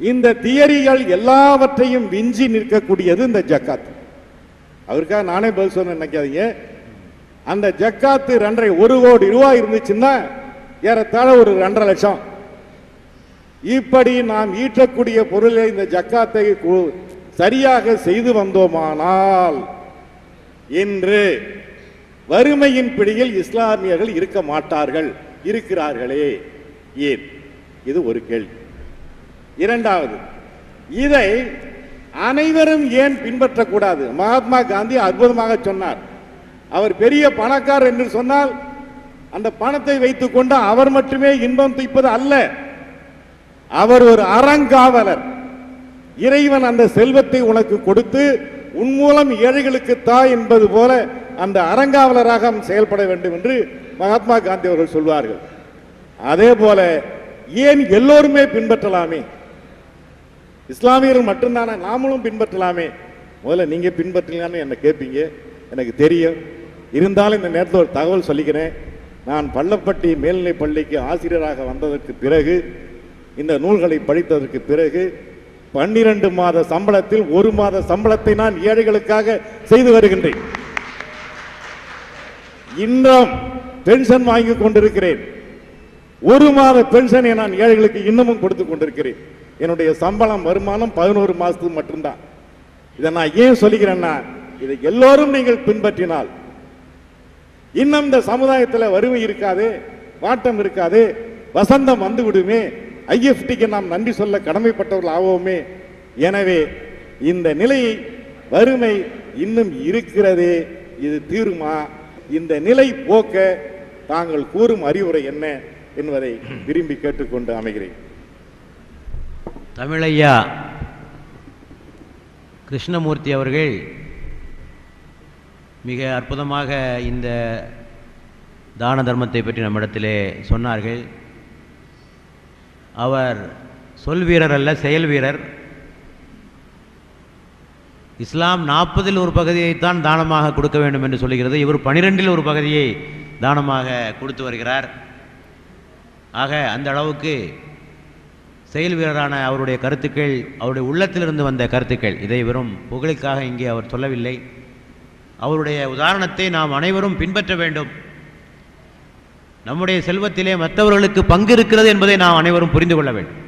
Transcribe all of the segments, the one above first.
இந்த தியரிகள் எல்லாவற்றையும் விஞ்சி நிற்கக்கூடியது இந்த ஜக்காத். அவருக்காக நானே பதில் சொன்ன நினைக்காதீங்க. அந்த ஜக்காத்து ரெண்டரை ஒரு கோடி ரூபாய் இருந்துச்சுன்னா ஏறத்தாழ ஒரு ரெண்டரை லட்சம். இப்படி நாம் ஈட்டக்கூடிய பொருளை இந்த ஜக்காத்தை சரியாக செய்து வந்தோமானால் இன்று வறுமையின் பிடியில் இஸ்லாமியர்கள் இருக்க மாட்டார்கள் இருக்கிறார்களே. ஏன்? இது ஒரு கேள்வி. இரண்டாவது இதை அனைவரும் ஏன் பின்பற்றக்கூடாது? மகாத்மா காந்தி அற்புதமாக சொன்னார். அவர் பெரிய பணக்காரர் என்று சொன்னால் அந்த பணத்தை வைத்துக்கொண்டு அவர் மட்டுமே இன்பம் துய்ப்பது அல்ல. அவர் ஒரு அறங்காவலர். இறைவன் அந்த செல்வத்தை உனக்கு கொடுத்து உன் மூலம் ஏழைகளுக்கு தா என்பது போல அந்த அறங்காவலராக செயல்பட வேண்டும் என்று மகாத்மா காந்தி அவர்கள் சொல்வார்கள். அதே போல ஏன் எல்லோருமே பின்பற்றலாமே? இஸ்லாமியர்கள் மட்டும்தானே நாமளும் பின்பற்றலாமே. முதல்ல நீங்க பின்பற்றலான்னு என்ன கேட்பீங்க எனக்கு தெரியும். இருந்தாலும் இந்த நேரத்தில் ஒரு தகவல் சொல்லிக்கிறேன். நான் பள்ளப்பட்டி மேல்நிலைப் பள்ளிக்கு ஆசிரியராக வந்ததற்கு பிறகு இந்த நூல்களை படித்ததற்கு பிறகு பன்னிரண்டு மாத சம்பளத்தில் ஒரு மாத சம்பளத்தை நான் ஏழைகளுக்காக செய்து வருகின்றேன். இன்னும் பென்ஷன் வாங்கி கொண்டிருக்கிறேன். ஒரு மாத பென்ஷனை நான் ஏழைகளுக்கு இன்னமும் கொடுத்து கொண்டிருக்கிறேன். என்னுடைய சம்பளம் வருமானம் பதினோரு மாசத்துக்கு மட்டும்தான். இதை நான் ஏன் சொல்லிக்கிறேன்னா இதை எல்லோரும் நீங்கள் பின்பற்றினால். இன்னும் இந்த சமுதாயத்தில் வறுமை இருக்காது வாட்டம் இருக்காது வசந்தம் வந்து விடுமே. ஐஎஃப்டிக்கு நாம் நன்றி சொல்ல கடமைப்பட்டவர்கள் ஆவோமே. எனவே இந்த நிலை வறுமை இன்னும் இருக்கிறதே இது தீருமா? இந்த நிலை போக்க தாங்கள் கூறும் அறிவுரை என்ன என்பதை விரும்பி கேட்டுக்கொண்டு அமைகிறேன். தமிழையா? கிருஷ்ணமூர்த்தி அவர்கள் மிக அற்புதமாக இந்த தான தர்மத்தை பற்றி நம்மிடத்திலே சொன்னார்கள். அவர் சொல் வீரர் அல்ல செயல் வீரர். இஸ்லாம் நாற்பதில் ஒரு பகுதியைத்தான் தானமாக கொடுக்க வேண்டும் என்று சொல்லுகிறது. இவர் பனிரெண்டில் ஒரு பகுதியை தானமாக கொடுத்து வருகிறார். ஆக அந்த அளவுக்கு செயல் வீரரான அவருடைய கருத்துக்கள் அவருடைய உள்ளத்திலிருந்து வந்த கருத்துக்கள் இதை வெறும் புகழுக்காக இங்கே அவர் சொல்லவில்லை. அவருடைய உதாரணத்தை நாம் அனைவரும் பின்பற்ற வேண்டும். நம்முடைய செல்வத்திலே மற்றவர்களுக்கு பங்கு இருக்கிறது என்பதை நாம் அனைவரும் புரிந்து கொள்ள வேண்டும்.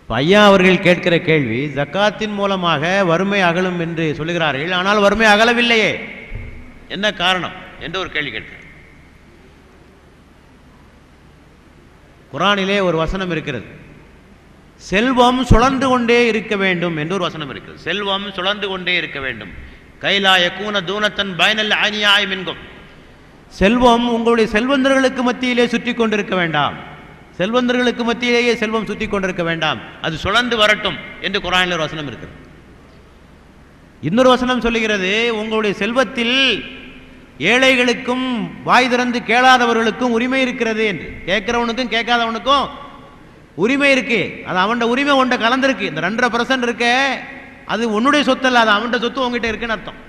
இப்ப ஐயா அவர்கள் கேட்கிற கேள்வி ஜக்காத்தின் மூலமாக வறுமை அகலும் என்று சொல்லுகிறார்கள் ஆனால் வறுமை அகலவில்லையே. என்ன காரணம் என்று ஒரு கேள்வி கேட்கிறார். குரானிலே ஒரு வசனம் இருக்கிறது. செல்வம் சுழன்று கொண்டே இருக்க வேண்டும் என்று ஒரு வசனம் இருக்குது. செல்வம் சுழன்று கொண்டே இருக்க வேண்டும். கைலாய கூன தூனத்தன் பயனல்ல அநியாயம் என்கும் செல்வம் உங்களுடைய செல்வந்தர்களுக்கு மத்தியிலே சுற்றி கொண்டிருக்க வேண்டாம். செல்வந்தர்களுக்கு மத்தியிலேயே செல்வம் சுற்றி கொண்டிருக்க வேண்டாம். அது சுழந்து வரட்டும் என்று குரானில் ஒரு வசனம் இருக்கிறது இன்னொரு வசனம் சொல்லுகிறது உங்களுடைய செல்வத்தில் ஏழைகளுக்கும் வாய் திறந்து கேளாதவர்களுக்கும் உரிமை இருக்கிறது என்று. கேட்கிறவனுக்கும் கேட்காதவனுக்கும் உரிமை இருக்கு. அது அவன்ட உரிமை உன்ட கலந்திருக்கு. இந்த ரெண்டரை பர்சன்ட் இருக்க. அது உன்னுடைய சொத்து அல்ல அது அவன்கிட்ட சொத்து உங்ககிட்ட இருக்குன்னு அர்த்தம்.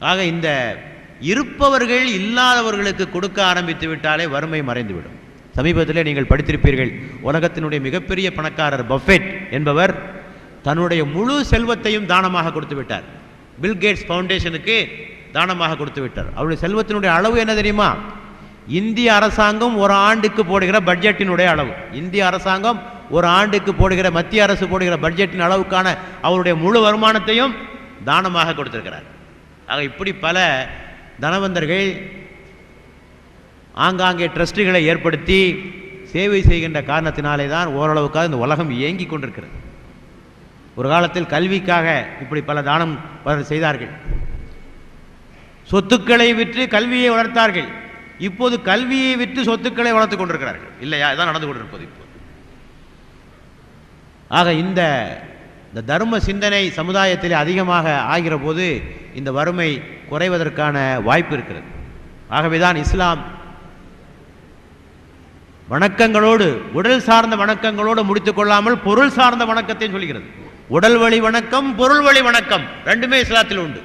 ஆக இந்த இருப்பவர்கள் இல்லாதவர்களுக்கு கொடுக்க ஆரம்பித்து விட்டாலே வறுமை மறைந்துவிடும். சமீபத்தில் நீங்கள் படித்திருப்பீர்கள் உலகத்தினுடைய மிகப்பெரிய பணக்காரர் பஃபெட் என்பவர் தன்னுடைய முழு செல்வத்தையும் தானமாக கொடுத்து விட்டார். பில்கேட்ஸ் ஃபவுண்டேஷனுக்கு தானமாக கொடுத்து விட்டார். அவருடைய செல்வத்தினுடைய அளவு என்ன தெரியுமா? இந்திய அரசாங்கம் ஒரு ஆண்டுக்கு போடுகிற பட்ஜெட்டினுடைய அளவு. இந்திய அரசாங்கம் ஒரு ஆண்டுக்கு போடுகிற மத்திய அரசு போடுகிற பட்ஜெட்டின் அளவுக்கான அவருடைய முழு வருமானத்தையும் தானமாக கொடுத்திருக்கிறார். ஆக இப்படி பல தனவந்தர்கள் ஆங்காங்கே ட்ரஸ்ட்டுகளை ஏற்படுத்தி சேவை செய்கின்ற காரணத்தினாலே தான் ஓரளவுக்காக இந்த உலகம் இயங்கி கொண்டிருக்கிறது. ஒரு காலத்தில் கல்விக்காக இப்படி பல தானம் செய்தார்கள். சொத்துக்களை விற்று கல்வியை வளர்த்தார்கள். இப்போது கல்வியை விற்று சொத்துக்களை வளர்த்துக் கொண்டிருக்கிறார்கள். இல்லையா? இதான் நடந்து கொண்டிருப்பது இப்போ. ஆக இந்த இந்த தர்ம சிந்தனை சமுதாயத்தில் அதிகமாக ஆகிற போது இந்த வறுமை குறைவதற்கான வாய்ப்பு இருக்கிறது. ஆகவேதான் இஸ்லாம் வணக்கங்களோடு உடல் சார்ந்த வணக்கங்களோடு முடித்துக் கொள்ளாமல் பொருள் சார்ந்த வணக்கத்தை சொல்கிறது. உடல் வழி வணக்கம் பொருள் வழி வணக்கம் ரெண்டுமே இஸ்லாத்தில் உண்டு.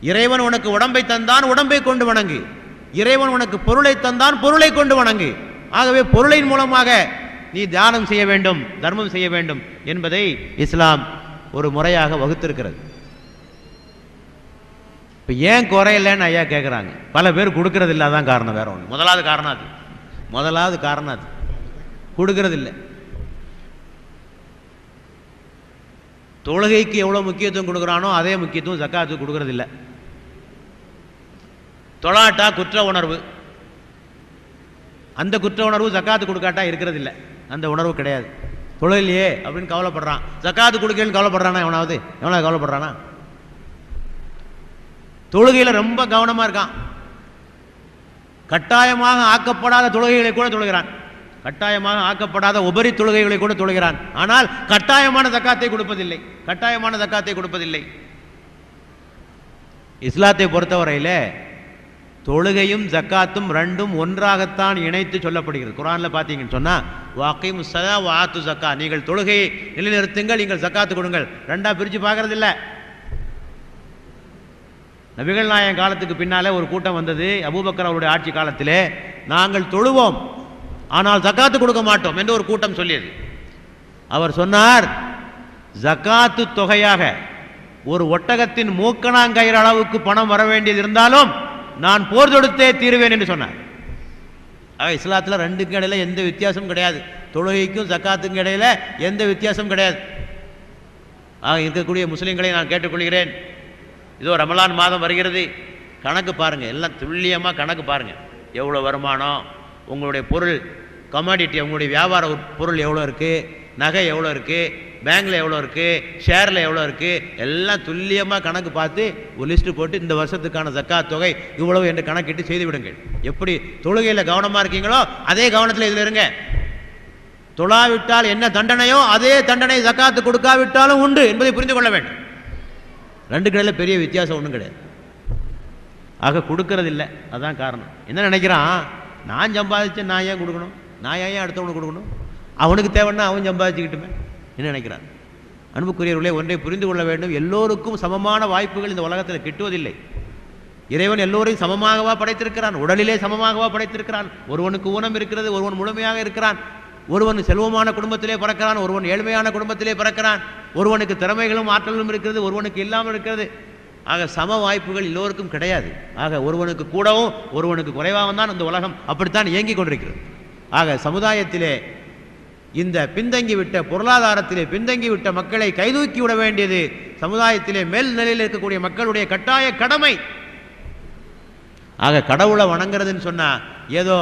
இறைவன் உனக்கு உடம்பை தந்தான் உடம்பை கொண்டு வணங்கு. இறைவன் உனக்கு பொருளை தந்தான் பொருளை கொண்டு வணங்கு. ஆகவே பொருளின் மூலமாக நீ தியானம் செய்ய வேண்டும் தர்மம் செய்ய வேண்டும் என்பதை இஸ்லாம் ஒரு முறையாக வகுத்திருக்கிறது. இப்போ ஏன் குறையலன்னு ஐயா கேட்குறாங்க பல பேர் கொடுக்கறது இல்லை அதான் காரணம் வேற ஒன்று முதலாவது காரணம் அது. முதலாவது காரணம் அது. கொடுக்கறது இல்லை. தொழுகைக்கு எவ்வளோ முக்கியத்துவம் கொடுக்குறானோ அதே முக்கியத்துவம் ஜக்காத்துக்கு கொடுக்கறதில்லை தொழாட்டா குற்ற உணர்வு. அந்த குற்ற உணர்வு ஜக்காத்து கொடுக்காட்டா இருக்கிறது இல்லை அந்த உணர்வு கிடையாது. தொழிலையே அப்படின்னு கவலைப்படுறான். ஜக்காத்து கொடுக்கலன்னு கவலைப்படுறானா எவனாவது? எவனாவது கவலைப்படுறானா? தொழுகையில் ரொம்ப கவனமாக இருக்கான். கட்டாயமாக ஆக்கப்படாத தொழுகைகளை கூட தொழுகிறான். கட்டாயமாக ஆக்கப்படாத உபரி தொழுகைகளை கூட தொழுகிறான். ஆனால் கட்டாயமான தக்காத்தை கொடுப்பதில்லை. கட்டாயமான தக்காத்தை கொடுப்பதில்லை. இஸ்லாத்தை பொறுத்தவரையில் தொழுகையும் ஜக்காத்தும் ரெண்டும் ஒன்றாகத்தான் இணைத்து சொல்லப்படுகிறது. குரானில் பார்த்தீங்கன்னு சொன்னால் வாக்கையும் சதா வாத்து ஜக்கா. நீங்கள் தொழுகையை நிலைநிறுத்துங்கள் நீங்கள் ஜக்காத்து கொடுங்கள். ரெண்டாக பிரித்து பார்க்கறது இல்லை நபிகள் நாயன் காலத்துக்கு பின்னாலே ஒரு கூட்டம் வந்தது. அபூபக்கர் அவருடைய ஆட்சி காலத்திலே நாங்கள் தொழுவோம் ஆனால் ஜக்காத்து கொடுக்க மாட்டோம் என்று ஒரு கூட்டம் சொல்லியது. அவர் சொன்னார் ஜக்காத்து தொகையாக ஒரு ஒட்டகத்தின் மூக்கணாங்கயிறு அளவுக்கு பணம் வர வேண்டியது இருந்தாலும் நான் போர் தொடுத்தே தீருவேன் என்று சொன்னார். ஆக இஸ்லாத்தில் ரெண்டுக்கும் இடையில் எந்த வித்தியாசமும் கிடையாது. தொழுகைக்கும் சக்காத்துக்கும் இடையில எந்த வித்தியாசமும் கிடையாது. ஆக இருக்கக்கூடிய முஸ்லீம்களை நான் கேட்டுக்கொள்கிறேன். இதோ ரமலான் மாதம் வருகிறது. கணக்கு பாருங்கள் எல்லாம் துல்லியமாக கணக்கு பாருங்கள் எவ்வளோ வருமானம் உங்களுடைய பொருள் கமாடிட்டி உங்களுடைய வியாபார பொருள் எவ்வளோ இருக்குது நகை எவ்வளோ இருக்குது பேங்கில் எவ்வளோ இருக்குது ஷேரில் எவ்வளோ இருக்குது எல்லாம் துல்லியமாக கணக்கு பார்த்து ஒரு லிஸ்ட்டு போட்டு இந்த வருஷத்துக்கான ஜக்காத் தொகை இவ்வளவு என்று கணக்கிட்டு செய்து விடுங்கள். எப்படி தொழுகையில் கவனமாக இருக்கீங்களோ அதே கவனத்தில் இதில் இருங்க. தொழாவிட்டால் என்ன தண்டனையோ அதே தண்டனை ஜக்காத்து கொடுக்காவிட்டாலும் உண்டு என்பதை புரிந்து கொள்ள வேண்டும். ரெண்டு கடையில் பெரிய வித்தியாசம் ஒன்றும் கிடையாது. ஆக கொடுக்கறது இல்லை. அதான் காரணம். என்ன நினைக்கிறான்? நான் சம்பாதிச்சேன் நான் ஏன் கொடுக்கணும்? நான் ஏன் அடுத்தவனுக்கு கொடுக்கணும்? அவனுக்கு தேவைன்னா அவன் சம்பாதிச்சுக்கிட்டுமே. என்ன நினைக்கிறான்? அன்புக்குரியவர்களே ஒன்றை புரிந்து கொள்ள வேண்டும். எல்லோருக்கும் சமமான வாய்ப்புகள் இந்த உலகத்தில் கிட்டுவதில்லை. இறைவன் எல்லோரையும் சமமாகவா படைத்திருக்கிறான். உடலிலே சமமாகவா படைத்திருக்கிறான். ஒருவனுக்கு ஊனம் இருக்கிறது ஒருவன் முழுமையாக இருக்கிறான். ஒருவன் செல்வமான குடும்பத்திலே பிறக்கிறான் ஒருவன் ஏழ்மையான குடும்பத்திலே பிறக்கிறான். ஒருவனுக்கு திறமைகளும் ஆற்றலும் இருக்கிறது ஒருவனுக்கு இல்லாமல் இருக்கிறது. ஆக சம வாய்ப்புகள் எல்லோருக்கும் கிடையாது. ஆக ஒருவனுக்கு கூடவும் ஒருவனுக்கு குறைவாகவும் தான் இந்த உலகம் அப்படித்தான் இயங்கிக் கொண்டிருக்கிறது. ஆக சமுதாயத்திலே இந்த பின்தங்கிவிட்ட பொருளாதாரத்திலே பின்தங்கிவிட்ட மக்களை கைதூக்கி விட வேண்டியது சமுதாயத்திலே மேல் நிலையில் இருக்கக்கூடிய மக்களுடைய கட்டாய கடமை. ஆக கடவுளை வணங்குறதுன்னு சொன்னா ஏதோ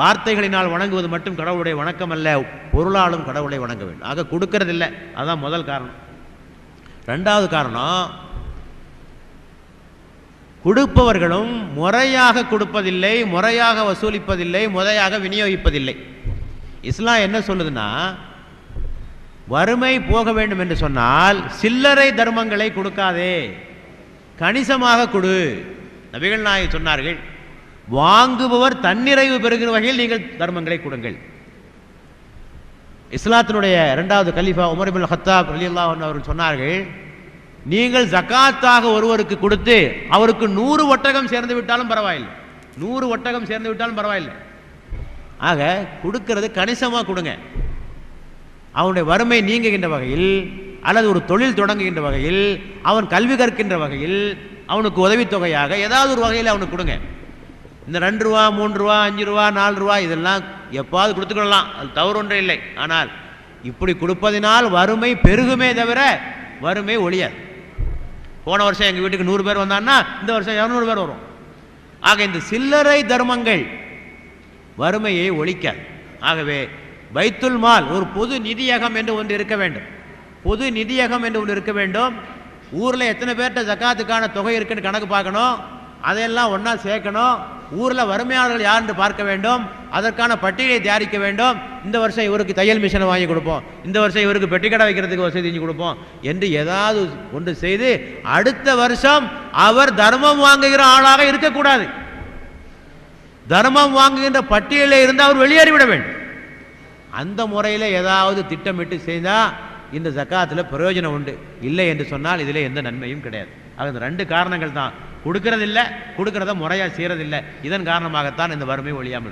வார்த்தைகளினால் வணங்குவது மட்டும் கடவுளுடைய வணக்கம் அல்ல பொருளாலும் கடவுளை வணங்க வேண்டும். ஆக கொடுக்கறதில்லை. அதான் முதல் காரணம். ரெண்டாவது காரணம் கொடுப்பவர்களும் முறையாக கொடுப்பதில்லை முறையாக வசூலிப்பதில்லை முறையாக விநியோகிப்பதில்லை. இஸ்லாம் என்ன சொல்லுதுன்னா வறுமை போக வேண்டும் என்று சொன்னால் சில்லறை தர்மங்களை கொடுக்காதே. கணிசமாக கொடு. நபிகள் நாயகம் சொன்னார்கள் வாங்குபவர் தன்னிறைவு பெறுகிற வகையில் நீங்கள் தர்மங்களை கொடுங்கள். இஸ்லாத்தினுடைய இரண்டாவது கலீஃபா உமர்பின் ஹத்தாப் ரலியல்லாஹு அவர்கள் சொன்னார்கள் நீங்கள் ஜகாத்தாக ஒருவருக்கு கொடுத்து அவருக்கு நூறு ஒட்டகம் சேர்ந்து விட்டாலும் பரவாயில்லை. நூறு ஒட்டகம் சேர்ந்து விட்டாலும் பரவாயில்லை. ஆக கொடுக்கறது கணிசமாக கொடுங்க. அவனுடைய வறுமை நீங்குகின்ற வகையில் அல்லது ஒரு தொழில் தொடங்குகின்ற வகையில் அவன் கல்வி கற்கின்ற வகையில் அவனுக்கு உதவித்தொகையாக ஏதாவது ஒரு வகையில் அவனுக்கு கொடுங்க. இந்த ரெண்டு ரூபா மூன்று ரூபா அஞ்சு ரூபா நாலு ரூபா இதெல்லாம் எப்பாவது கொடுத்துக்கொள்ளலாம் அது தவறு ஒன்றும் இல்லை. ஆனால் இப்படி கொடுப்பதினால் வறுமை பெருகுமே தவிர வறுமை ஒழியாது. போன வருஷம் எங்கள் வீட்டுக்கு நூறு பேர் வந்தான்னா இந்த வருஷம் இரநூறு பேர் வரும். ஆக இந்த சில்லறை தர்மங்கள் வறுமையை ஒழிக்க. ஆகவே வைத்துல் மால் ஒரு பொது நிதியகம் என்று ஒன்று இருக்க வேண்டும். பொது நிதியகம் என்று ஒன்று இருக்க வேண்டும். ஊரில் எத்தனை பேர்கிட்ட ஜக்காத்துக்கான தொகை இருக்குன்னு கணக்கு பார்க்கணும். அதையெல்லாம் ஒன்றா சேர்க்கணும். ஊரில் வறுமையாளர்கள் யார் என்று பார்க்க வேண்டும். அதற்கான பட்டியலை தயாரிக்க வேண்டும். இந்த வருஷம் இவருக்கு தையல் மிஷினை வாங்கி கொடுப்போம். இந்த வருஷம் இவருக்கு பெட்டிக்கடை வைக்கிறதுக்கு வசதி செஞ்சு கொடுப்போம் என்று ஏதாவது ஒன்று செய்து அடுத்த வருஷம் அவர் தர்மம் வாங்குகிற ஆளாக இருக்கக்கூடாது. தர்மம் வாங்குகின்ற பட்டியலில் இருந்து அவர் வெளியேறிவிட வேண்டும். அந்த முறையில் ஏதாவது திட்டமிட்டு செய்தால் இந்த ஜக்காத்தில் பிரயோஜனம் உண்டு. இல்லை என்று சொன்னால் இதில் எந்த நன்மையும் கிடையாது. ஆக இந்த ரெண்டு காரணங்கள் தான் கொடுக்கறதில்லை கொடுக்கறத முறையாக செய்கிறதில்லை இதன் காரணமாகத்தான் இந்த வறுமை ஒழியாமல்